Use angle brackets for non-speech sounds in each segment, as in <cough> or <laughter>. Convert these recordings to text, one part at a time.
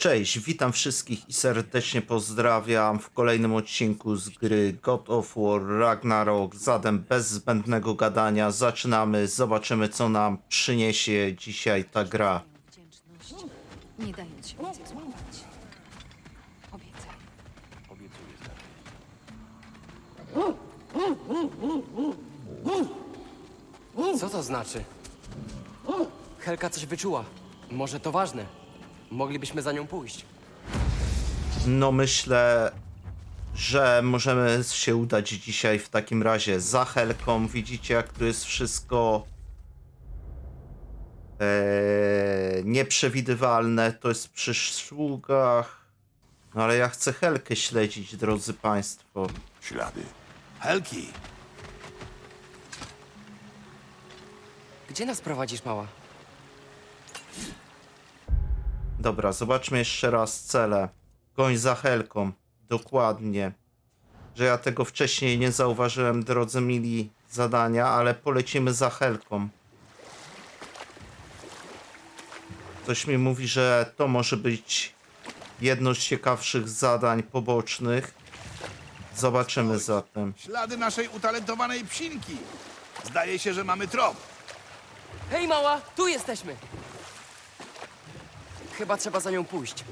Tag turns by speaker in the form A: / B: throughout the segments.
A: Cześć, witam wszystkich i serdecznie pozdrawiam w kolejnym odcinku z gry God of War Ragnarok. Zatem bez zbędnego gadania zaczynamy, zobaczymy co nam przyniesie dzisiaj ta gra.
B: nie dając się więcej złapać. Obiecaj.
C: Co to znaczy? Helka coś wyczuła. Może to ważne. Moglibyśmy za nią pójść.
A: No myślę, że możemy się udać dzisiaj w takim razie za Helką. Widzicie jak tu jest wszystko eee, nieprzewidywalne. To jest przy szlugach. No ale ja chcę Helkę śledzić, drodzy Państwo.
D: Ślady. Helki!
C: Gdzie nas prowadzisz, mała?
A: Dobra, zobaczmy jeszcze raz cele. Goń za Helką. Dokładnie. Że ja tego wcześniej nie zauważyłem, drodzy mili, zadania, ale polecimy za Helką. Coś mi mówi, że to może być jedno z ciekawszych zadań pobocznych. Zobaczymy zatem.
D: Ślady naszej utalentowanej psinki. Zdaje się, że mamy trop.
C: Hej, mała! Tu jesteśmy! Chyba trzeba za nią pójść.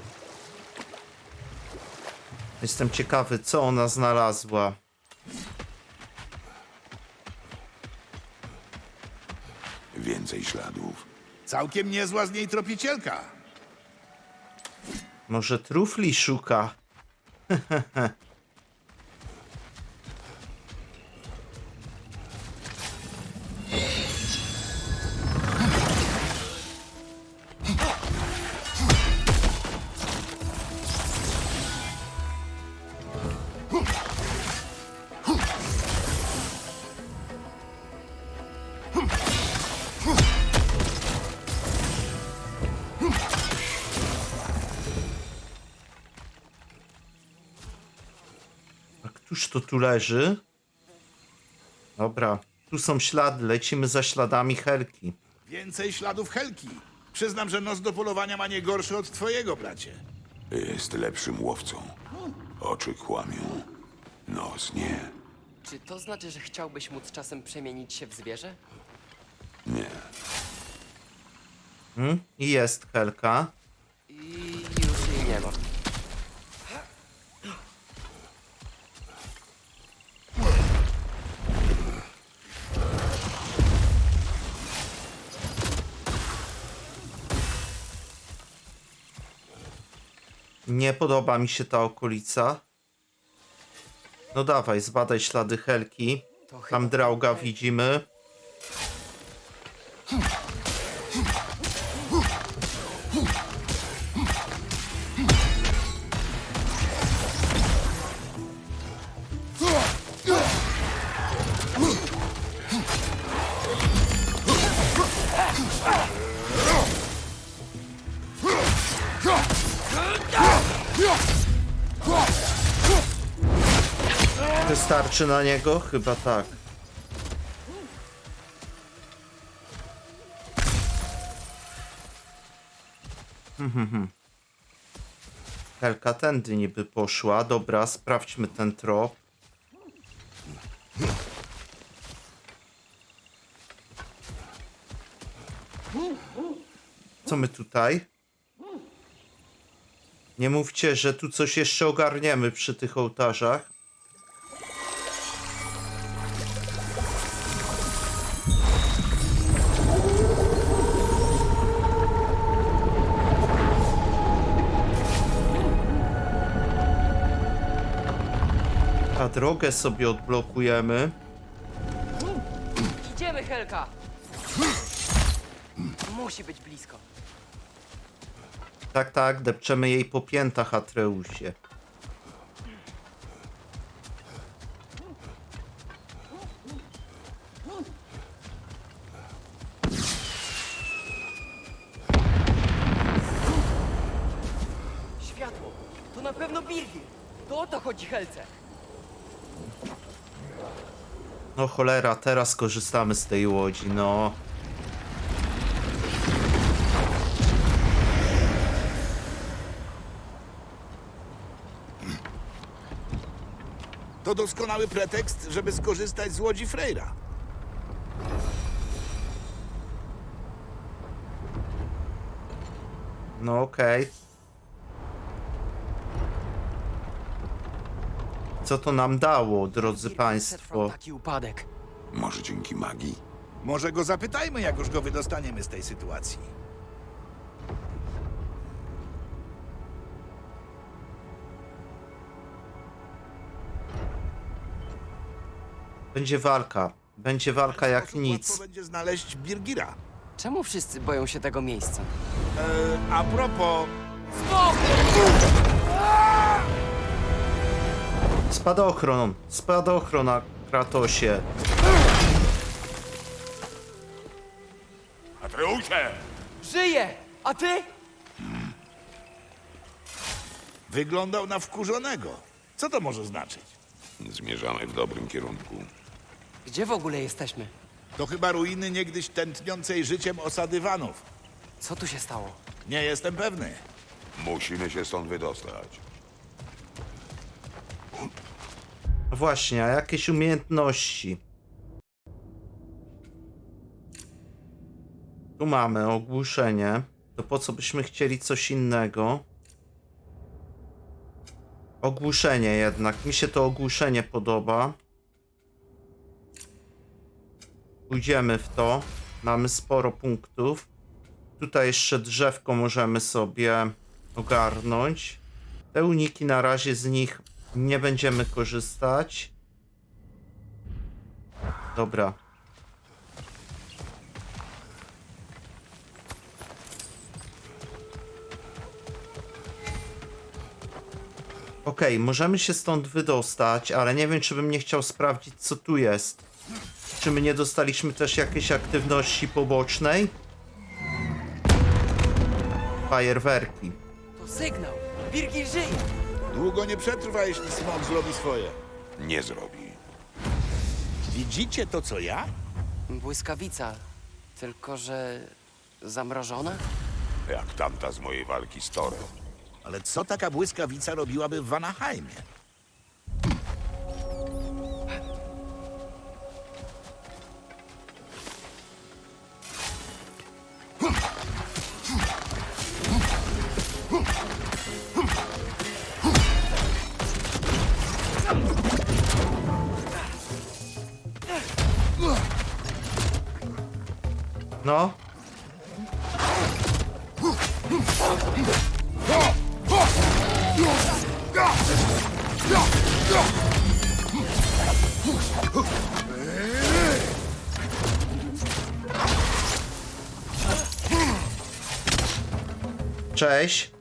A: Jestem ciekawy, co ona znalazła.
D: Więcej śladów. Całkiem niezła z niej tropicielka.
A: Może trufli szuka? <laughs> tu leży? Dobra, tu są ślady, lecimy za śladami Helki.
D: Więcej śladów Helki. Przyznam, że nos do polowania ma nie gorszy od twojego, bracie.
E: Jest lepszym łowcą. Oczy kłamią. Nos nie.
C: Czy to znaczy, że chciałbyś móc czasem przemienić się w zwierzę?
E: Nie.
A: Hmm? I jest Helka.
C: I już jej nie ma.
A: Nie podoba mi się ta okolica. No dawaj, zbadaj ślady Helki. Tam drauga widzimy. Wystarczy na niego? Chyba tak. <laughs> Helka tędy niby poszła. Dobra, sprawdźmy ten trop. Co my tutaj? Nie mówcie, że tu coś jeszcze ogarniemy przy tych ołtarzach. A drogę sobie odblokujemy.
C: Idziemy, Helka! Musi być blisko.
A: Tak, tak, depczemy jej po piętach, Atreusie. cholera, teraz korzystamy z tej łodzi, no.
D: To doskonały pretekst, żeby skorzystać z łodzi Frejra.
A: No okej. Okay. Co to nam dało, drodzy państwo?
C: taki upadek.
E: Może dzięki magii?
D: Może go zapytajmy, jak już go wydostaniemy z tej sytuacji.
A: Będzie walka. Będzie walka jak
D: Sposób
A: nic.
D: Łatwo będzie znaleźć Birgira.
C: Czemu wszyscy boją się tego miejsca?
D: E, a propos,
A: Spadochron, spadochrona, Kratosie.
E: Atreusie!
C: Żyje! A ty?
D: wyglądał na wkurzonego. Co to może znaczyć?
E: Zmierzamy w dobrym kierunku.
C: Gdzie w ogóle jesteśmy?
D: To chyba ruiny niegdyś tętniącej życiem osady Wanów.
C: Co tu się stało?
D: Nie jestem pewny.
E: Musimy się stąd wydostać.
A: Właśnie, a jakieś umiejętności. Tu mamy ogłuszenie. To po co byśmy chcieli coś innego? Ogłuszenie jednak. Mi się to ogłuszenie podoba. Pójdziemy w to. Mamy sporo punktów. Tutaj jeszcze drzewko możemy sobie ogarnąć. Te uniki na razie z nich nie będziemy korzystać. Dobra. Okej, możemy się stąd wydostać, ale nie wiem, czy bym nie chciał sprawdzić, co tu jest. Czy my nie dostaliśmy też jakiejś aktywności pobocznej? Fajerwerki.
C: To sygnał! Birgir żyje!
D: Długo nie przetrwa, jeśli smok zrobi swoje.
E: Nie zrobi.
D: Widzicie to, co ja?
C: Błyskawica. Tylko, że... zamrożona?
E: Jak tamta z mojej walki z Torem.
D: Ale co taka błyskawica robiłaby w Vanaheimie?
A: Cześć.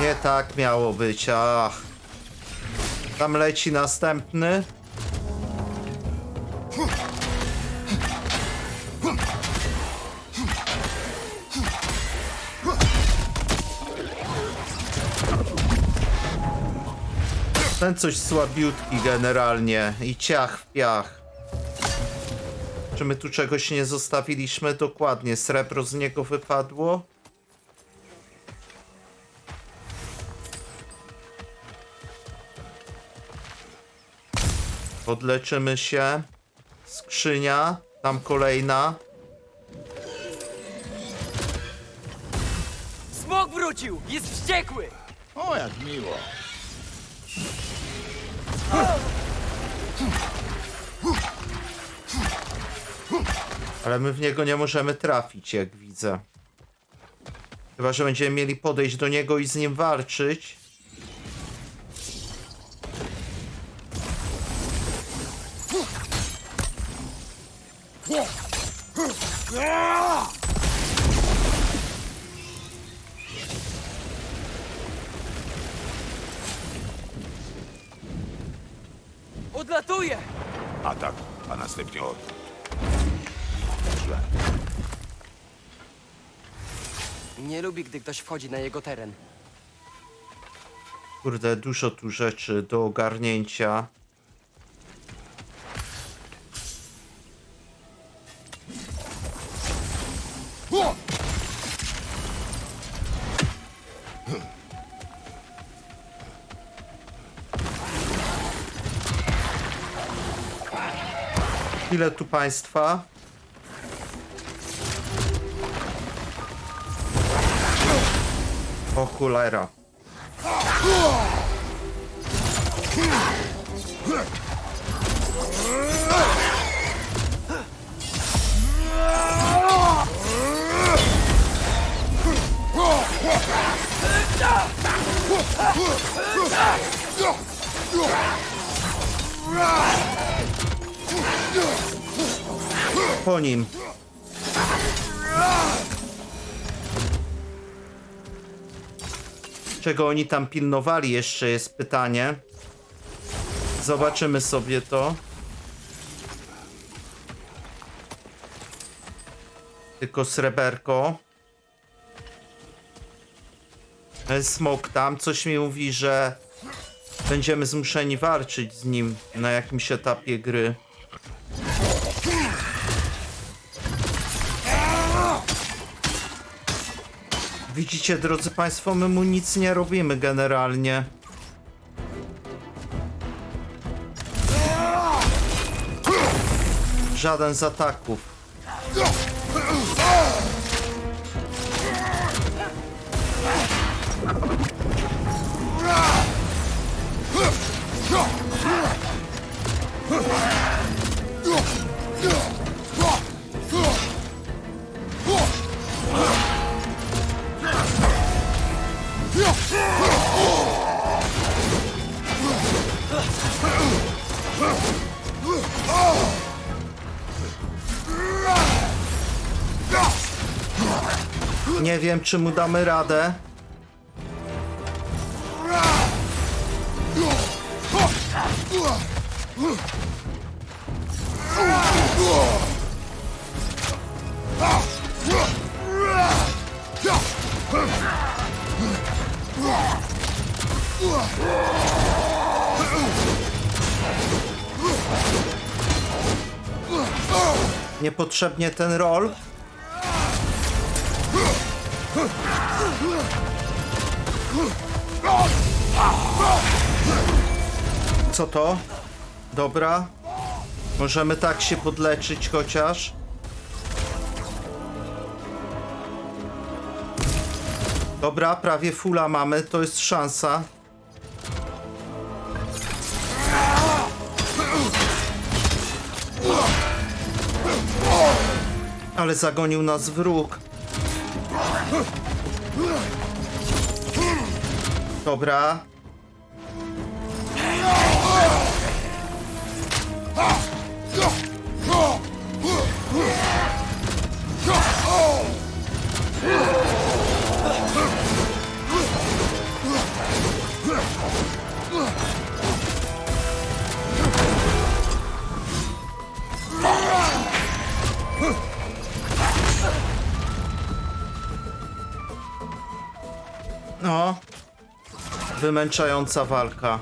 A: Nie tak miało być, ach. Tam leci następny. Ten coś słabiutki generalnie i ciach w piach. Czy my tu czegoś nie zostawiliśmy? Dokładnie, srebro z niego wypadło. Podleczymy się. Skrzynia, tam kolejna.
C: Smok wrócił! Jest wściekły!
D: O, jak miło.
A: Ale my w niego nie możemy trafić, jak widzę. Chyba, że będziemy mieli podejść do niego i z nim walczyć.
C: Odlatuje!
E: Atak, a następnie odwrót.
C: Nie lubi, gdy ktoś wchodzi na jego teren.
A: Kurde, dużo tu rzeczy do ogarnięcia. Ile tu państwa? O cholera. Po nim. Czego oni tam pilnowali jeszcze jest pytanie. Zobaczymy sobie to. Tylko sreberko. Ten smok tam coś mi mówi, że będziemy zmuszeni walczyć z nim na jakimś etapie gry. Widzicie, drodzy Państwo, my mu nic nie robimy generalnie. Żaden z ataków. Nie wiem, czy mu damy radę. Niepotrzebnie ten rol. Co to? Dobra. Możemy tak się podleczyć chociaż. Dobra, prawie fula mamy, to jest szansa. Ale zagonił nas wróg. Dobra. No. Wymęczająca walka.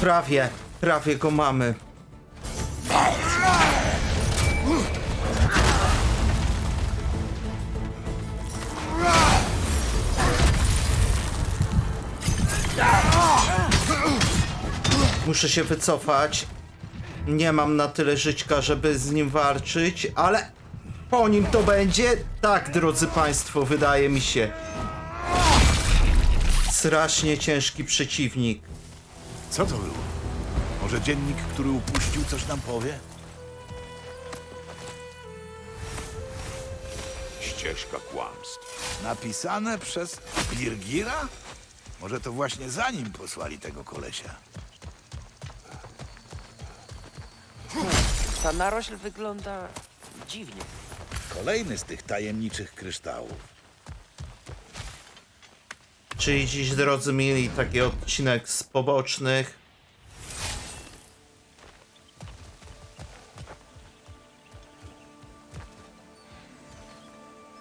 A: Prawie, prawie go mamy. Muszę się wycofać. Nie mam na tyle żyćka, żeby z nim walczyć, ale po nim to będzie. Tak, drodzy Państwo, wydaje mi się. Strasznie ciężki przeciwnik.
D: Co to było? Może dziennik, który upuścił, coś nam powie?
E: Ścieżka kłamstw.
D: Napisane przez Birgira? Może to właśnie za nim posłali tego kolesia.
F: Ta narośl wygląda dziwnie.
D: Kolejny z tych tajemniczych kryształów.
A: Czyli dziś, drodzy mieli taki odcinek z pobocznych.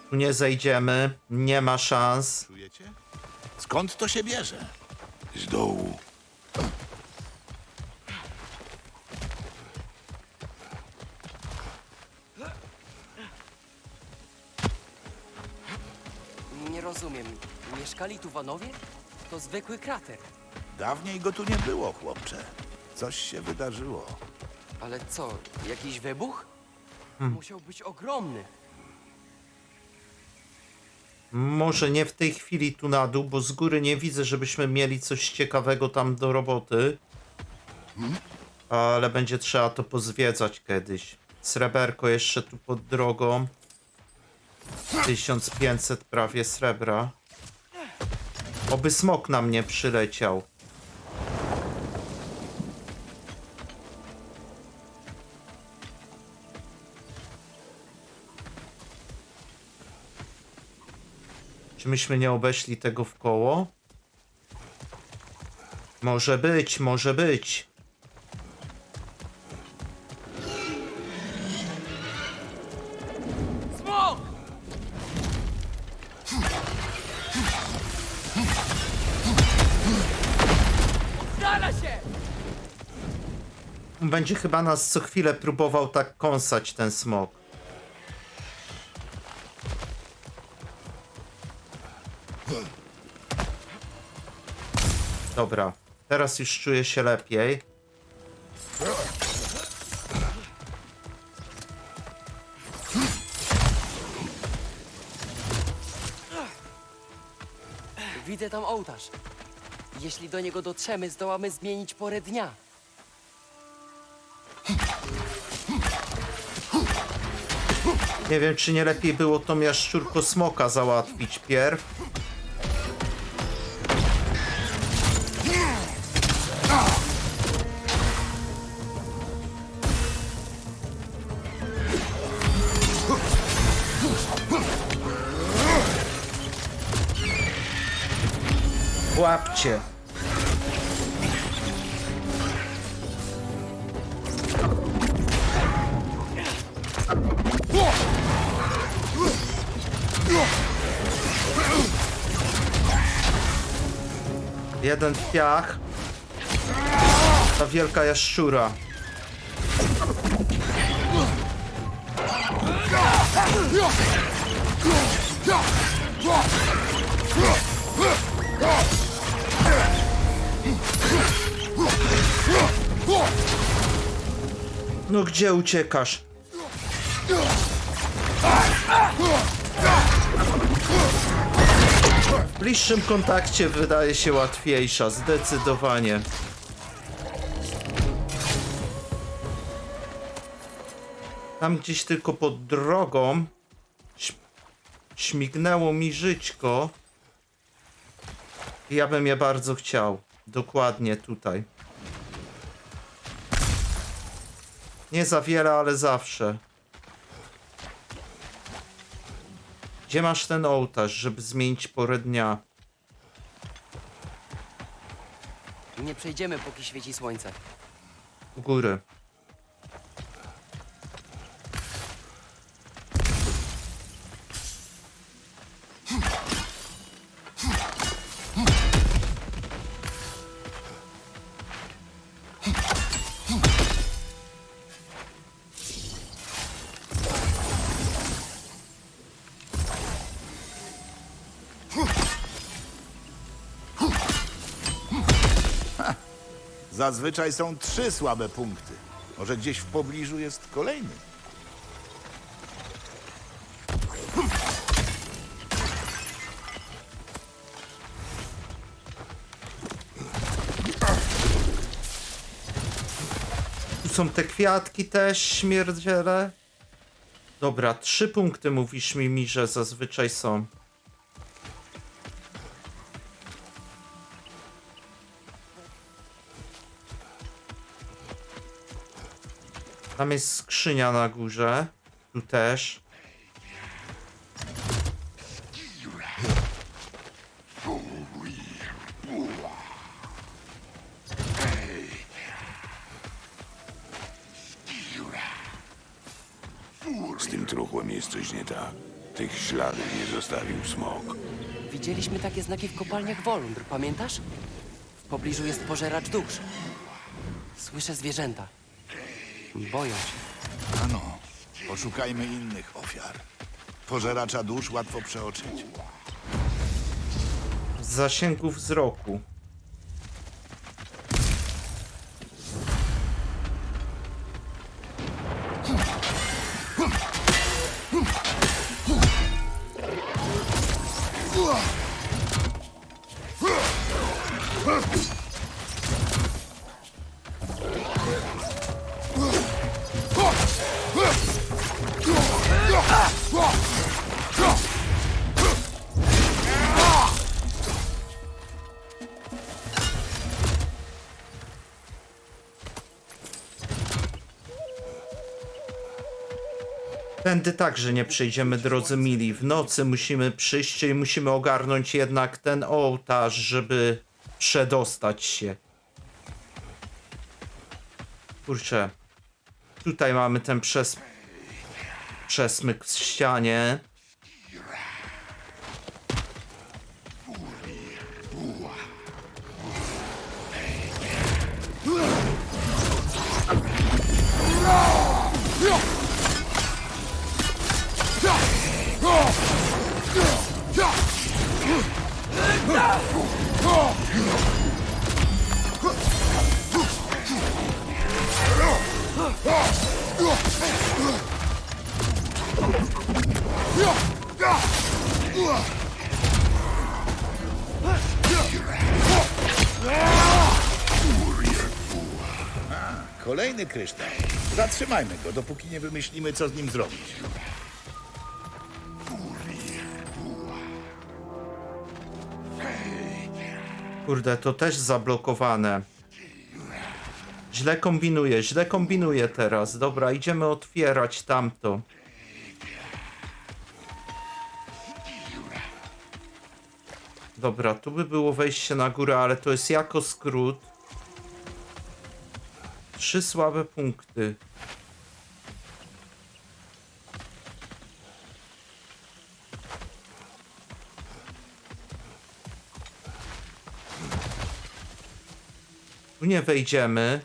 A: Tu nie zejdziemy, nie ma szans.
D: Czujecie? Skąd to się bierze?
E: Z dołu.
C: Mieszkali tu Wanowie? To zwykły krater.
D: Dawniej go tu nie było, chłopcze. Coś się wydarzyło.
C: Ale co, jakiś wybuch? Musiał być ogromny.
A: Może nie w tej chwili tu na dół, bo z góry nie widzę, żebyśmy mieli coś ciekawego tam do roboty. Ale będzie trzeba to pozwiedzać kiedyś. Sreberko jeszcze tu pod drogą. 1500 prawie srebra. Oby smok na mnie przyleciał. Czy myśmy nie obeszli tego w koło? Może być, może być. Będzie chyba nas co chwilę próbował tak kąsać ten smok. Dobra, teraz już czuję się lepiej.
C: Widzę tam ołtarz. Jeśli do niego dotrzemy, zdołamy zmienić porę dnia.
A: Nie wiem, czy nie lepiej było tą jaszczurko smoka załatwić pierw. Łapcie. Jeden piach. Ta wielka jaszczura. No gdzie uciekasz? W bliższym kontakcie wydaje się łatwiejsza, zdecydowanie. Tam gdzieś tylko pod drogą śmignęło mi żyćko. I ja bym je bardzo chciał. Dokładnie tutaj. Nie za wiele, ale zawsze. Gdzie masz ten ołtarz, żeby zmienić porę dnia?
C: Nie przejdziemy, póki świeci słońce.
A: U góry.
D: Zazwyczaj są trzy słabe punkty. Może gdzieś w pobliżu jest kolejny.
A: Tu są te kwiatki też, śmierdziele. Dobra, trzy punkty mówisz mi, mi, że zazwyczaj są. Tam jest skrzynia na górze. Tu też.
E: Z tym truchłem jest coś nie tak. Tych śladów nie zostawił smok.
C: Widzieliśmy takie znaki w kopalniach Wolundr, pamiętasz? W pobliżu jest pożeracz dusz. Słyszę zwierzęta. Boją się.
D: Ano, poszukajmy innych ofiar. Pożeracza dusz łatwo przeoczyć.
A: W zasięgu wzroku. Tędy także nie przejdziemy, drodzy mili. W nocy musimy przyjść i musimy ogarnąć jednak ten ołtarz, żeby przedostać się. Kurczę. Tutaj mamy ten przes... przesmyk w ścianie.
D: Zatrzymajmy go, dopóki nie wymyślimy, co z nim zrobić.
A: Kurde, to też zablokowane. Źle kombinuję, źle kombinuję teraz. Dobra, idziemy otwierać tamto. Dobra, tu by było wejście na górę, ale to jest jako skrót. Trzy słabe punkty. Tu nie wejdziemy.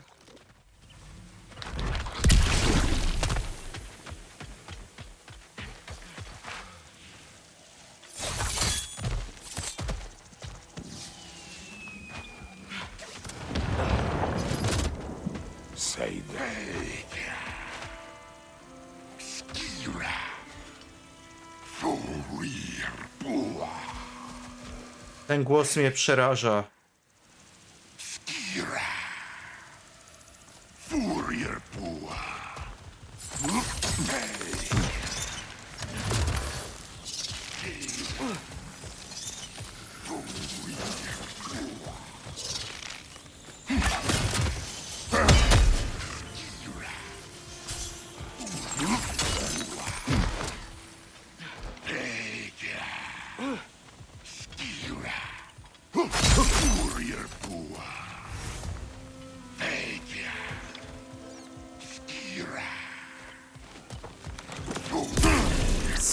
A: Ten głos mnie przeraża.
E: barrier pool. Hey. Hey.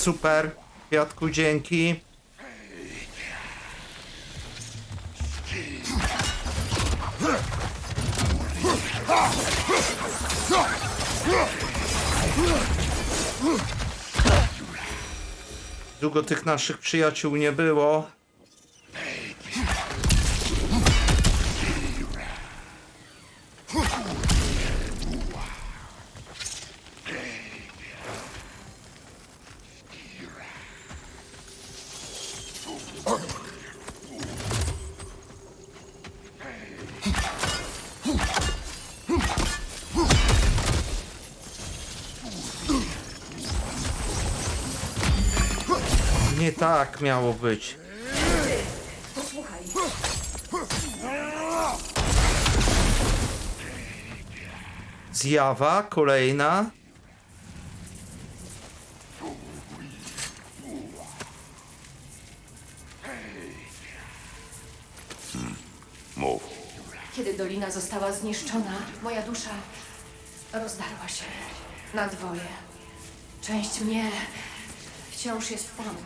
A: Super. Kwiatku, dzięki. Długo tych naszych przyjaciół nie było. Tak miało być. Zjawa kolejna.
E: Mów.
B: Kiedy dolina została zniszczona, moja dusza rozdarła się na dwoje. Część mnie wciąż jest tam,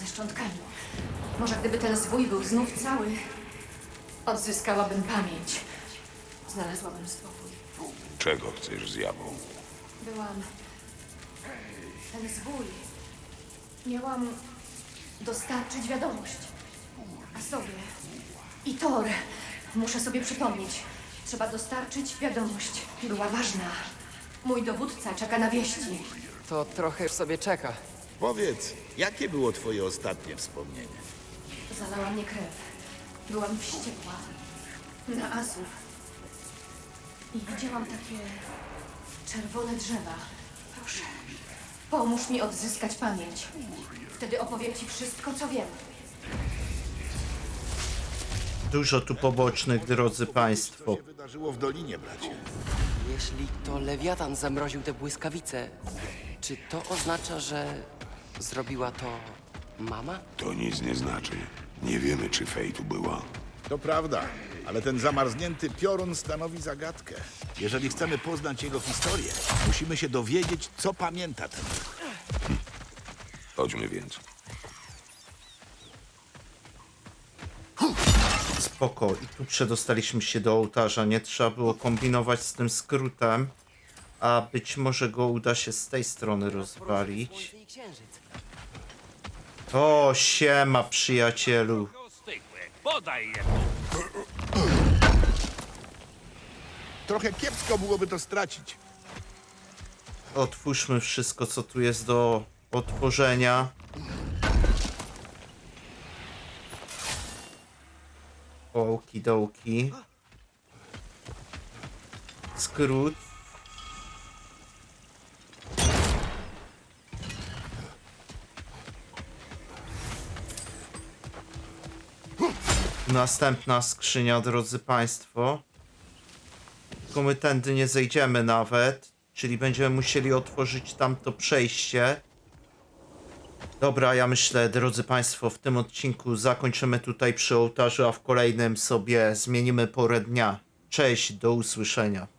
B: ze szczątkami. Może gdyby ten zwój był znów cały, odzyskałabym pamięć. Znalazłabym spokój.
E: Czego chcesz z jabłą?
B: Byłam. Ten zwój. Miałam dostarczyć wiadomość. A sobie. I Thor. Muszę sobie przypomnieć. Trzeba dostarczyć wiadomość. Była ważna. Mój dowódca czeka na wieści.
C: To trochę już sobie czeka.
D: Powiedz, jakie było twoje ostatnie wspomnienie?
B: Zalała mnie krew. Byłam wściekła. Na asów. I widziałam takie czerwone drzewa. Proszę, pomóż mi odzyskać pamięć. Wtedy opowiem ci wszystko, co wiem.
A: Dużo tu pobocznych, drodzy Państwo.
D: Co się wydarzyło w Dolinie, bracie?
C: Jeśli to lewiatan zamroził te błyskawice, czy to oznacza, że zrobiła to mama?
E: To nic nie znaczy. Nie wiemy, czy Fej tu była.
D: To prawda, ale ten zamarznięty piorun stanowi zagadkę. Jeżeli chcemy poznać jego historię, musimy się dowiedzieć, co pamięta ten.
E: Chodźmy więc.
A: Spoko. I tu przedostaliśmy się do ołtarza. Nie trzeba było kombinować z tym skrótem. A być może go uda się z tej strony rozwalić.
C: Słońce i księżyc.
A: O, siema przyjacielu.
D: Trochę kiepsko byłoby to stracić.
A: Otwórzmy wszystko, co tu jest do otworzenia. Okidoki. Skrót. Następna skrzynia, drodzy Państwo. Tylko my tędy nie zejdziemy nawet, czyli będziemy musieli otworzyć tamto przejście. Dobra, ja myślę, drodzy Państwo, w tym odcinku zakończymy tutaj przy ołtarzu, a w kolejnym sobie zmienimy porę dnia. Cześć, do usłyszenia.